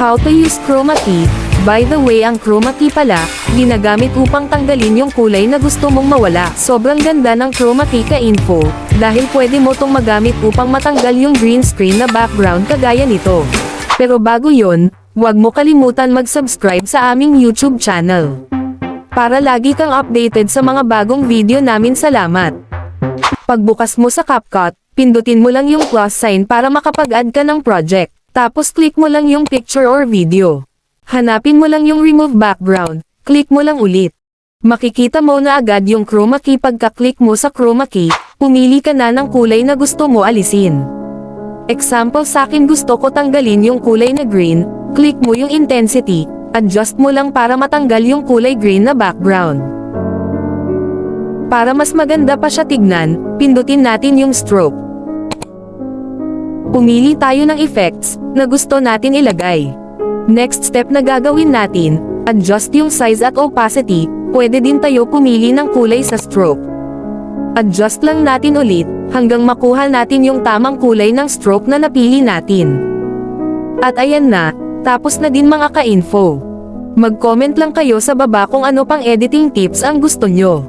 How to use chroma key. By the way ang chroma key pala, ginagamit upang tanggalin yung kulay na gusto mong mawala. Sobrang ganda ng chroma key ka-info, dahil pwede mo tong magamit upang matanggal yung green screen na background kagaya nito. Pero bago yon, huwag mo kalimutan mag-subscribe sa aming YouTube channel. Para lagi kang updated sa mga bagong video namin salamat. Pagbukas mo sa CapCut, pindutin mo lang yung plus sign para makapag-add ka ng project. Tapos click mo lang yung picture or video. Hanapin mo lang yung remove background, click mo lang ulit. Makikita mo na agad yung chroma key pagka-click mo sa chroma key, pumili ka na ng kulay na gusto mo alisin. Example sa akin gusto ko tanggalin yung kulay na green, click mo yung intensity, adjust mo lang para matanggal yung kulay green na background. Para mas maganda pa siya tignan, pindutin natin yung stroke. Pumili tayo ng effects na gusto natin ilagay. Next step na gagawin natin, adjust yung size at opacity, pwede din tayo pumili ng kulay sa stroke. Adjust lang natin ulit, hanggang makuha natin yung tamang kulay ng stroke na napili natin. At ayan na, tapos na din mga ka-info. Mag-comment lang kayo sa baba kung ano pang editing tips ang gusto nyo.